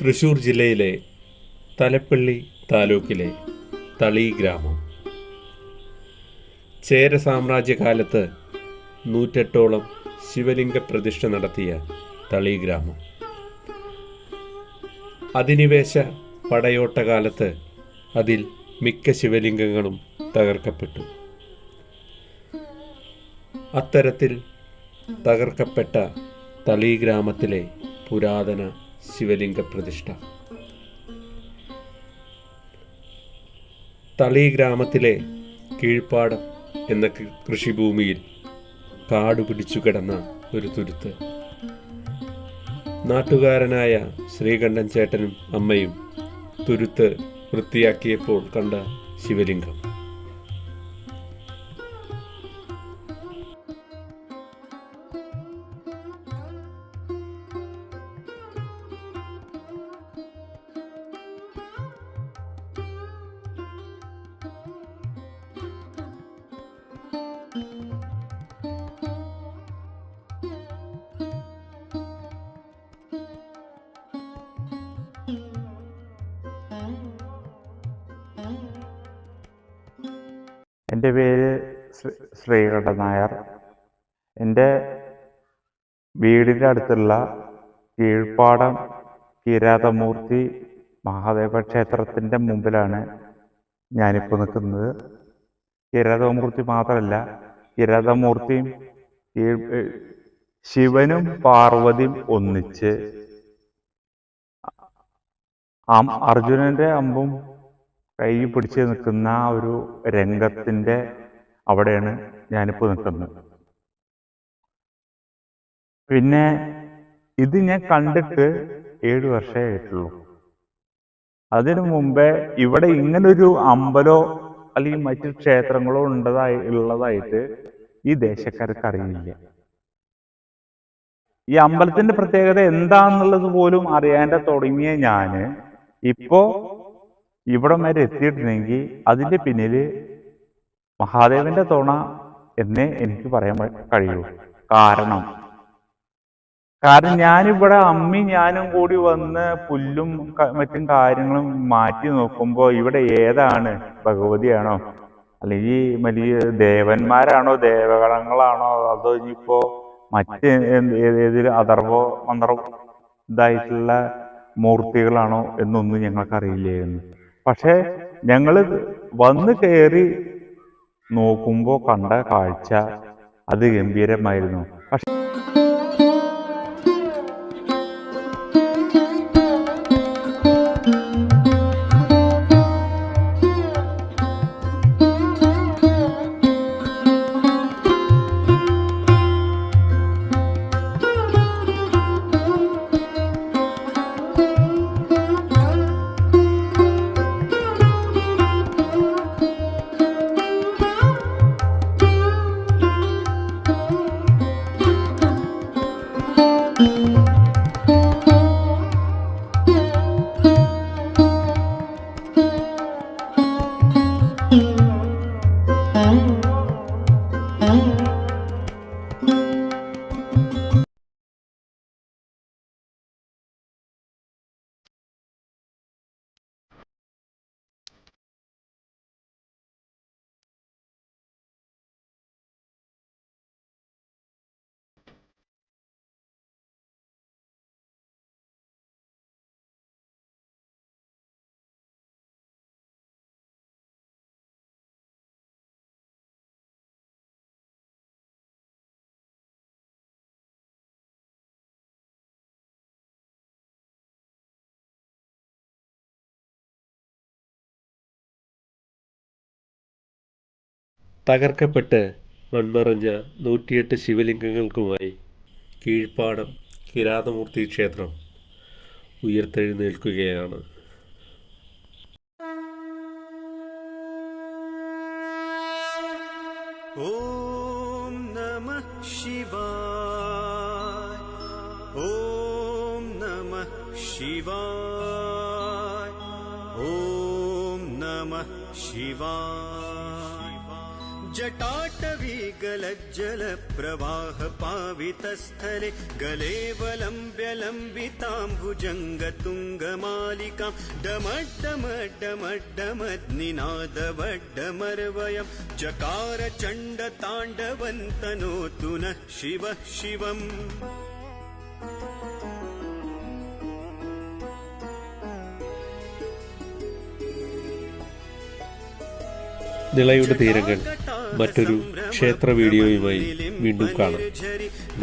തൃശൂർ ജില്ലയിലെ തലപ്പള്ളി താലൂക്കിലെ തളി ഗ്രാമം. ചേര സാമ്രാജ്യകാലത്ത് നൂറ്റെട്ടോളം ശിവലിംഗ പ്രതിഷ്ഠ നടത്തിയ തളി ഗ്രാമം. അധിനിവേശ പടയോട്ട കാലത്ത് അതിൽ മിക്ക ശിവലിംഗങ്ങളും തകർക്കപ്പെട്ടു. അത്തരത്തിൽ തകർക്കപ്പെട്ട തളി ഗ്രാമത്തിലെ പുരാതന ശിവലിംഗ പ്രതിഷ്ഠ. തളി ഗ്രാമത്തിലെ കീഴ്പ്പാടം എന്ന കൃഷിഭൂമിയിൽ കാടു പിടിച്ചു കിടന്ന ഒരു തുരുത്ത്. നാട്ടുകാരനായ ശ്രീകണ്ഠൻ ചേട്ടനും അമ്മയും തുരുത്ത് വൃത്തിയാക്കിയപ്പോൾ കണ്ട ശിവലിംഗം. എന്റെ പേര് ശ്രീ ശ്രീകണ്ഠൻ നായർ. എന്റെ വീടിന്റെ അടുത്തുള്ള കീഴ്പ്പാടം കിരാതമൂർത്തി മഹാദേവ ക്ഷേത്രത്തിന്റെ മുമ്പിലാണ് ഞാനിപ്പോൾ നിൽക്കുന്നത്. കിരാതമൂർത്തി മാത്രമല്ല കിരാതമൂർത്തിയും ശിവനും പാർവതിയും ഒന്നിച്ച് അർജുനന്റെ അമ്പും കൈ പിടിച്ച് നിൽക്കുന്ന ആ ഒരു രംഗത്തിന്റെ അവിടെയാണ് ഞാനിപ്പോൾ നിൽക്കുന്നത്. പിന്നെ ഇത് ഞാൻ കണ്ടിട്ട് ഏഴ് വർഷമേ ആയിട്ടുള്ളൂ. അതിനു മുമ്പേ ഇവിടെ ഇങ്ങനൊരു അമ്പലോ അല്ലെങ്കിൽ മറ്റു ക്ഷേത്രങ്ങളോ ഉണ്ടതായി ഉള്ളതായിട്ട് ഈ ദേശക്കാർക്ക് അറിയില്ല. ഈ അമ്പലത്തിന്റെ പ്രത്യേകത എന്താന്നുള്ളത് പോലും അറിയാണ്ട് തുടങ്ങിയ ഞാൻ ഇപ്പോ ഇവിടം വരെ എത്തിയിട്ടുണ്ടെങ്കിൽ അതിന്റെ പിന്നിൽ മഹാദേവന്റെ തോണ എന്നേ എനിക്ക് പറയാൻ കഴിയൂ. കാരണം കാരണം ഞാനിവിടെ അമ്മി ഞാനും കൂടി വന്ന് പുല്ലും മറ്റും കാര്യങ്ങളും മാറ്റി നോക്കുമ്പോൾ ഇവിടെ ഏതാണ്? ഭഗവതിയാണോ? അല്ലെങ്കിൽ വലിയ ദേവന്മാരാണോ? ദേവഗണങ്ങളാണോ അതോ ഇനിയിപ്പോ മറ്റ് അഥർവോ മന്ത്രോ ഇതായിട്ടുള്ള മൂർത്തികളാണോ എന്നൊന്നും ഞങ്ങൾക്ക് അറിയില്ലായിരുന്നു പക്ഷെ ഞങ്ങൾ വന്ന് കയറി നോക്കുമ്പോൾ കണ്ട കാഴ്ച അത് ഗംഭീരമായിരുന്നു. പക്ഷെ തകർക്കപ്പെട്ട് മൺമറഞ്ഞ നൂറ്റിയെട്ട് ശിവലിംഗങ്ങൾക്കുമായി കീഴ്പ്പാടം കിരാതമൂർത്തി ക്ഷേത്രം ഉയർത്തെഴുന്നേൽക്കുകയാണ്. ഓം നമ ശിവായ. ഓം നമ ശിവായ. ഓം നമ ശിവായ. जटाटवी गलज्जल प्रवाह पावितस्थले गलेवलम्ब्य लम्बिताम्बुजङ्गतुङ्गमालिकां डमड्डमड्डमड्डमद्निनादवड्डमर्वयं चकार चण्डताण्डवन्तनोतु नः शिवः शिवम् നിളയുടെ തീരങ്ങൾ മറ്റൊരു ക്ഷേത്ര വീഡിയോയുമായി വീണ്ടും കാണാം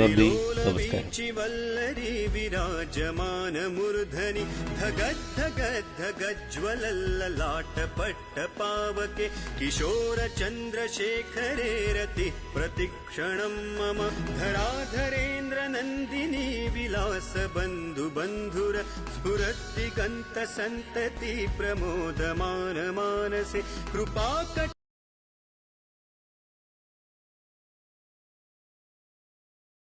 നന്ദി നമസ്കാരം वल्लरी विराजमानमूर्धनि धगद्धगद्धगज्ज्वलल्ललाटपट्ट पावके किशोर चन्द्रशेखरे रतिः प्रतिक्षणम् मम धराधरेन्द्र नन्दिनी विलास बन्धु बन्धुर